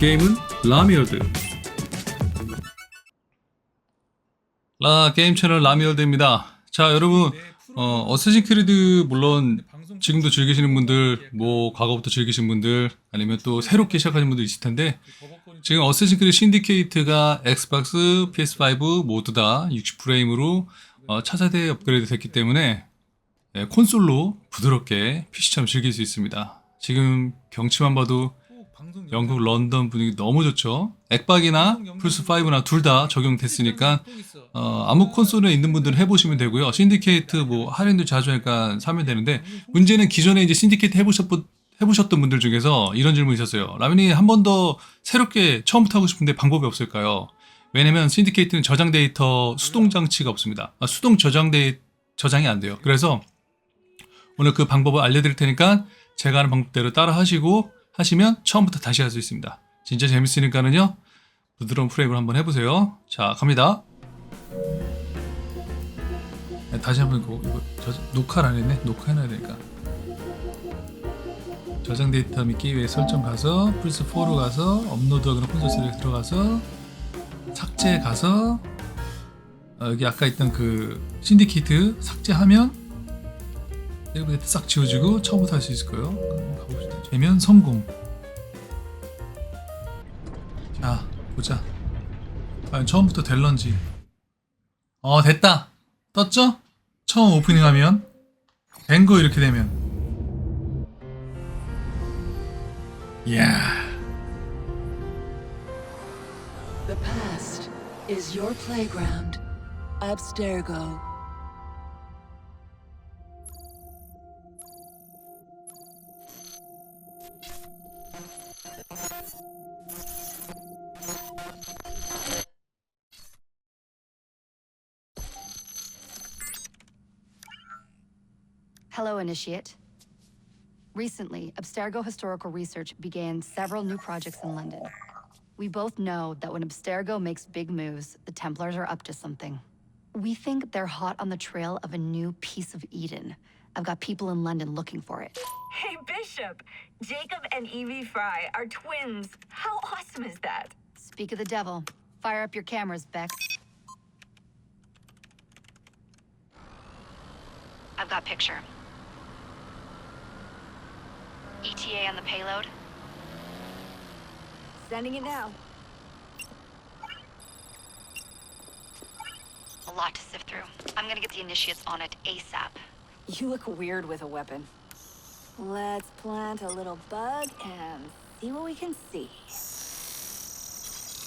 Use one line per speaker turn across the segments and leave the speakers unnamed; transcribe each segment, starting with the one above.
게임은 라미어드. 라 게임 채널 라미어드입니다. 자 여러분 어, 어쌔신 크리드 물론 지금도 즐기시는 분들 뭐 과거부터 즐기신 분들 아니면 또 새롭게 시작하는 분들 있을 텐데 지금 어쌔신 크리드 신디케이트가 엑스박스, PS5 모두 다 60프레임으로 어, 차세대 업그레이드 됐기 때문에 예, 콘솔로 부드럽게 PC처럼 즐길 수 있습니다. 지금 경치만 봐도 영국 런던 분위기 너무 좋죠. 액박이나 플스 5나 둘 다 적용됐으니까 어, 아무 콘솔에 있는 분들은 해보시면 되고요. 신디케이트 뭐 할인도 자주 하니까 사면 되는데 문제는 기존에 이제 신디케이트 해보셨, 해보셨던 분들 중에서 이런 질문이 있었어요. 라면이 한 번 더 새롭게 처음부터 하고 싶은데 방법이 없을까요? 왜냐면 신디케이트는 저장 데이터 수동 장치가 없습니다. 아, 수동 저장 데 저장이 안 돼요. 그래서 오늘 그 방법을 알려드릴 테니까 제가 하는 방법대로 따라 하시고 하시면 처음부터 다시 할 수 있습니다. 진짜 재밌으니까는요. 부드러운 프레임을 한번 해보세요. 자, 갑니다. 네, 다시 한번 이거, 이거 저, 녹화를 안 했네. 녹화해놔야 되니까. 저장 데이터 믿기 위해 설정 가서 플스 4로 가서 업로드하거나 콘솔스에 들어가서 삭제 가서 어, 여기 아까 있던 그 신디케이트 삭제하면 세 데이터 싹 지워지고 처음부터 할 수 있을 거예요. 가봅시다. 되면 성공. 자 보자. 과연 처음부터 될런지. 어 됐다. 떴죠? 처음 오프닝 하면 된 거 이렇게 되면. 이야.
The past is your playground. Abstergo.
Hello, Initiate. Recently, Abstergo Historical Research began several new projects in London. We both know that when Abstergo makes big moves, the Templars are up to something. We think they're hot on the trail of a new piece of Eden. I've got people in London looking for it.
Hey, Bishop! Jacob and Evie Fry are twins. How awesome is that?
Speak of the devil. Fire up your cameras, Bex. I've got picture. ETA on the payload?
Sending it now.
A lot to sift through. I'm gonna get the initiates on it ASAP.
You look weird with a weapon. Let's plant a little bug and see what we can see.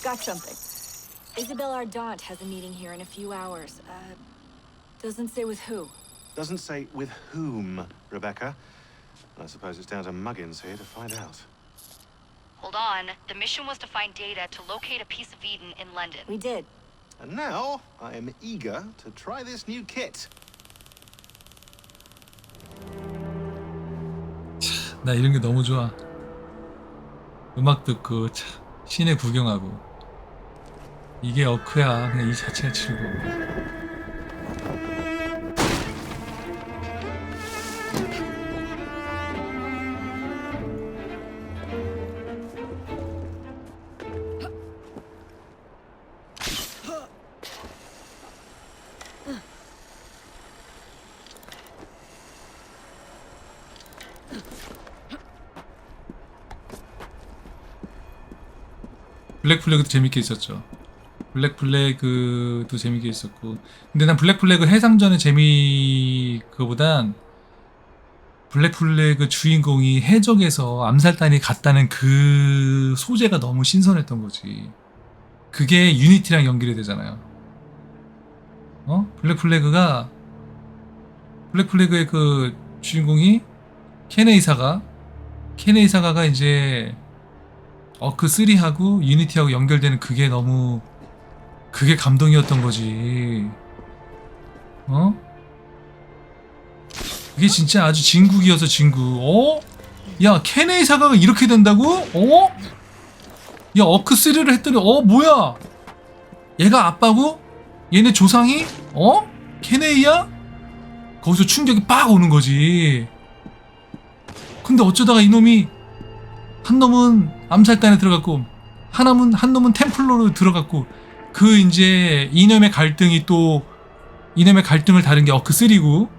Got something. Isabel Ardant has a meeting here in a few hours. Uh, doesn't say with who.
Doesn't say with whom, Rebecca. I suppose it's down to Muggins here to find out.
Hold on. The mission was to find data to locate a piece of Eden in London.
We did.
And now I am eager to try this new kit.
나 이런 게 너무 좋아. 음악 듣고 참 시내 구경하고 이게 어크야. 그냥 이 자체가 즐거워. 블랙 플래그도 재밌게 있었죠. 블랙 플래그도 재밌게 있었고. 근데 난 블랙 플래그 해상전의 재미 그거보단 블랙 플래그 주인공이 해적에서 암살단이 갔다는 그 소재가 너무 신선했던 거지. 그게 유니티랑 연결이 되잖아요. 어? 블랙 플래그가 블랙 플래그의 그 주인공이 케네 이사가 케네 이사가가 이제 어크 3하고 유니티하고 연결되는 그게 너무 그게 감동이었던 거지. 어? 그게 진짜 아주 진국이어서 진국. 어? 야, 케네이 사가가 이렇게 된다고? 어? 야, 어크 3를 했더니 어, 뭐야? 얘가 아빠고? 얘네 조상이? 어? 케네이야? 거기서 충격이 빡 오는 거지. 근데 어쩌다가 이놈이 한 놈은 암살단에 들어갔고 하나문 한 놈은 템플러로 들어갔고 그 이제 이념의 갈등이 또 이념의 갈등을 다룬 게 어크 3고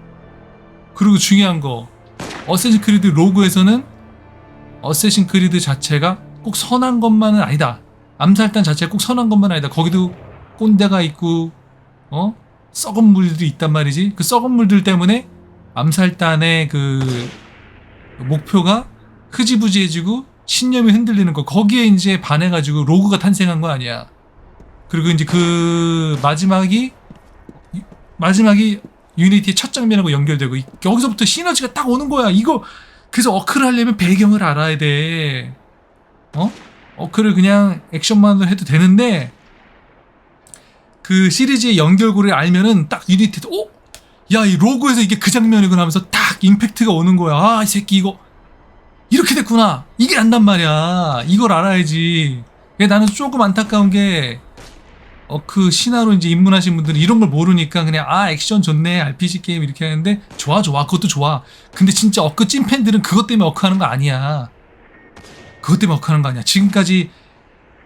그리고 중요한 거 어쌔신 크리드 로그에서는 어쌔신 크리드 자체가 꼭 선한 것만은 아니다. 암살단 자체가 꼭 선한 것만 아니다. 거기도 꼰대가 있고 어 썩은 물들도 있단 말이지. 그 썩은 물들 때문에 암살단의 그 목표가 흐지부지해지고 신념이 흔들리는 거 거기에 이제 반해가지고 로그가 탄생한 거 아니야. 그리고 이제 그 마지막이 마지막이 유니티의 첫 장면하고 연결되고 이- 여기서부터 시너지가 딱 오는 거야. 이거 그래서 어크를 하려면 배경을 알아야 돼. 어? 어크를 그냥 액션만으로 해도 되는데 그 시리즈의 연결고리를 알면은 딱 유니티도 어? 야 이 로고에서 이게 그 장면이구나 하면서 딱 임팩트가 오는 거야. 아 이 새끼 이거 이렇게 됐구나. 이게 안단 말이야. 이걸 알아야지. 나는 조금 안타까운 게 어, 그 신화로 이제 입문하신 분들은 이런 걸 모르니까 그냥 아 액션 좋네 RPG 게임 이렇게 하는데 좋아 좋아 그것도 좋아 근데 진짜 어크 찐팬들은 그것 때문에 어크 하는 거 아니야 그것 때문에 어크 하는 거 아니야 지금까지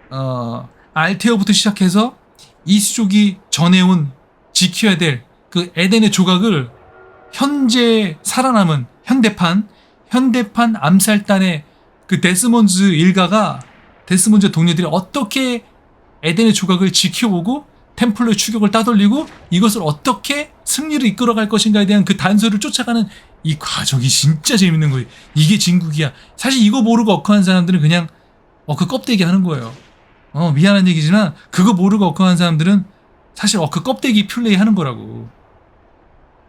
어 알테어부터 시작해서 이수족이 전해온 지켜야 될 그 에덴의 조각을 현재 살아남은 현대판 현대판 암살단의 그 데스몬즈 일가가 데스몬즈 동료들이 어떻게 에덴의 조각을 지켜보고 템플러의 추격을 따돌리고 이것을 어떻게 승리를 이끌어갈 것인가에 대한 그 단서를 쫓아가는 이 과정이 진짜 재밌는 거예요. 이게 진국이야. 사실 이거 모르고 어크한 사람들은 그냥 어크 껍데기 하는 거예요. 어 미안한 얘기지만 그거 모르고 어크한 사람들은 사실 어크 껍데기 플레이 하는 거라고.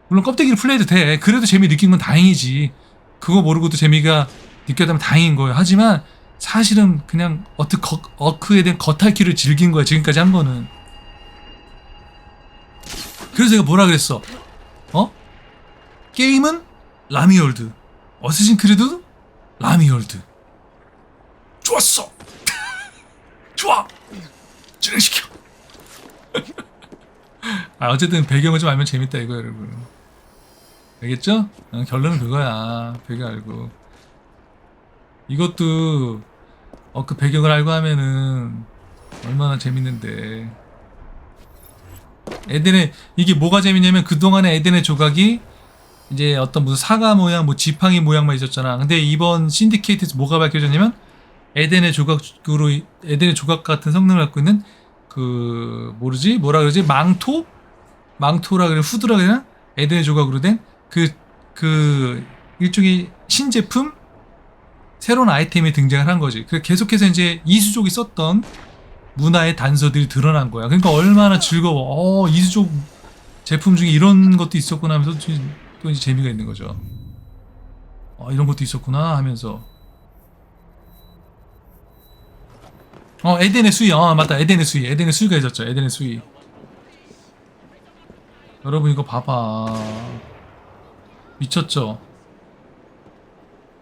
물론 껍데기를 플레이해도 돼. 그래도 재미 느낀 건 다행이지. 그거 모르고도 재미가 느꼈다면 다행인 거예요. 하지만 사실은 그냥 거, 어크에 대한 겉핥기를 즐긴 거야 지금까지 한 거는. 그래서 내가 뭐라 그랬어? 어? 게임은 라미월드. 어쌔신 크리드 라미월드. 좋았어. 좋아. 진행시켜. 아 어쨌든 배경을 좀 알면 재밌다 이거 여러분 알겠죠? 어, 결론은 그거야. 배경 알고. 이것도 어 그 배경을 알고 하면은 얼마나 재밌는데. 에덴의 이게 뭐가 재밌냐면 그동안에 에덴의 조각이 이제 어떤 무슨 사과 모양 뭐 지팡이 모양만 있었잖아. 근데 이번 신디케이트에서 뭐가 밝혀졌냐면 에덴의 조각으로 에덴의 조각 같은 성능을 갖고 있는 그 모르지? 뭐라 그러지? 망토? 망토라 그래. 후드라 그래나? 에덴의 조각으로 된 그 그 일종의 신제품 새로운 아이템이 등장을 한 거지. 그래서 계속해서 이제 이수족이 썼던 문화의 단서들이 드러난 거야. 그러니까 얼마나 즐거워. 어, 이수족 제품 중에 이런 것도 있었구나 하면서 또 이제- 재미가 있는 거죠. 어, 이런 것도 있었구나 하면서. 어, 에덴의 수위. 어, 맞다. 에덴의 수위. 에덴의 수위가 있었죠. 에덴의 수위. 여러분 이거 봐봐. 미쳤죠?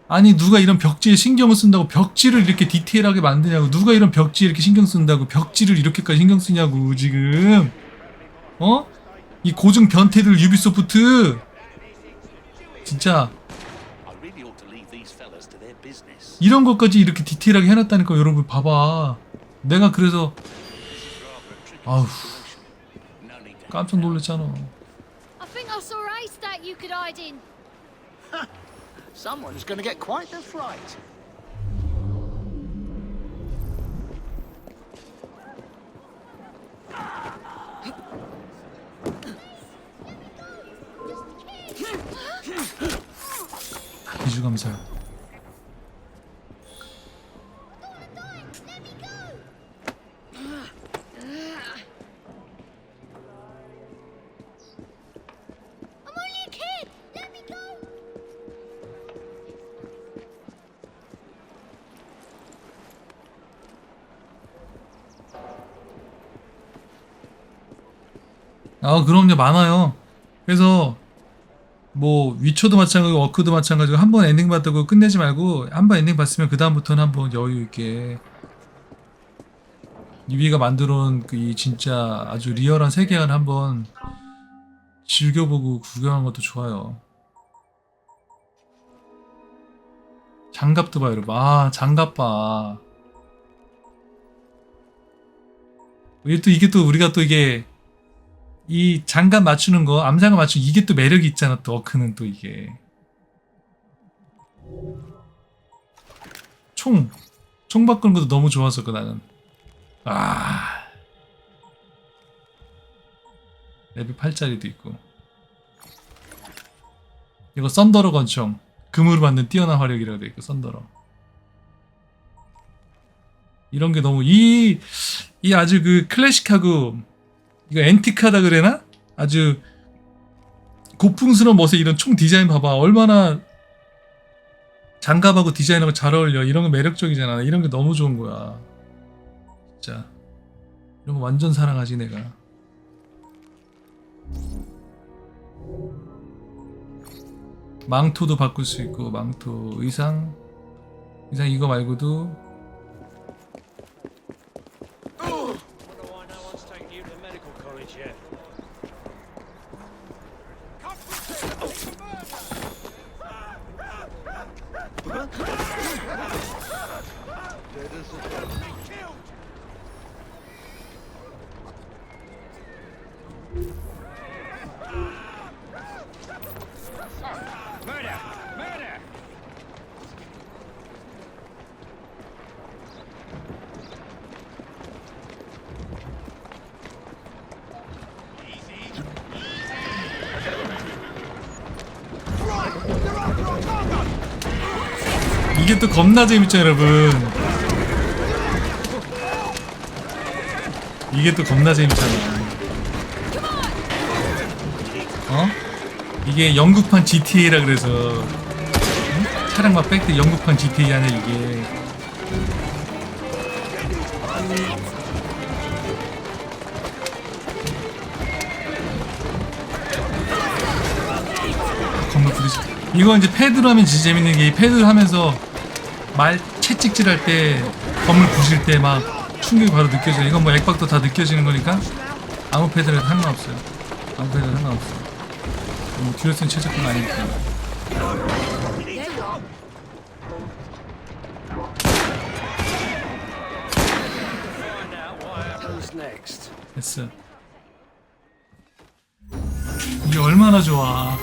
아니 누가 이런 벽지에 신경을 쓴다고 벽지를 이렇게 디테일하게 만드냐고 누가 이런 벽지에 이렇게 신경 쓴다고 벽지를 이렇게까지 신경 쓰냐고 지금 어? 이 고증 변태들 유비소프트 진짜. 이런 것까지 이렇게 디테일하게 해놨다니까 여러분 봐봐 내가 그래서 아우 깜짝 놀랐잖아
Someone's going to get quite the fright.
기주감사 아 그럼요 많아요 그래서 뭐 위쳐도 마찬가지고 워크도 마찬가지고 한 번 엔딩 봤다고 끝내지 말고 한 번 엔딩 봤으면 그 다음부터는 한번 여유 있게 유비가 만들어온 그 이 진짜 아주 리얼한 세계관을 한번 즐겨보고 구경하는 것도 좋아요. 장갑도 봐 여러분. 아 장갑 봐. 이게 또 이게 또 우리가 또 이게 이 장갑 맞추는 거 암장갑 맞추는 이게 또 매력이 있잖아 또 어크는 또 이게. 총 총 바꾸는 것도 너무 좋았었고 나는. 아. 레벨 8짜리도 있고. 이거 썬더러 권총. 금으로 만든 뛰어난 화력이라고 돼 있고 썬더러. 이런 게 너무 이, 이 아주 그 클래식하고 이거 앤티크하다 그래나? 아주 고풍스러운 멋의 이런 총 디자인 봐봐. 얼마나 장갑하고 디자인하고 잘 어울려. 이런 거 매력적이잖아. 이런 게 너무 좋은 거야. 진짜. 이런 거 완전 사랑하지 내가. 망토도 바꿀 수 있고 망토 의상. 의상 이거 말고도 There is a 이게 또 겁나 재밌죠 여러분 이게 또 겁나 재밌잖아 어? 이게 영국판 GTA라 그래서 응? 차량 막 뺄 때 영국판 GTA 아니야 이게 건물 부딪히 이거 이제 패드로 하면 진짜 재밌는 게 이 패드로 하면서 말 채찍질 할때 건물 부실 때 막 충격이 바로 느껴져요. 이건 뭐 액박도 다 느껴지는 거니까. 아무 패드라도 상관없어요. 아무 패드라도 상관없어요. 뭐쓴 최저가는 아니니까? 됐어. 이게 얼마나 좋아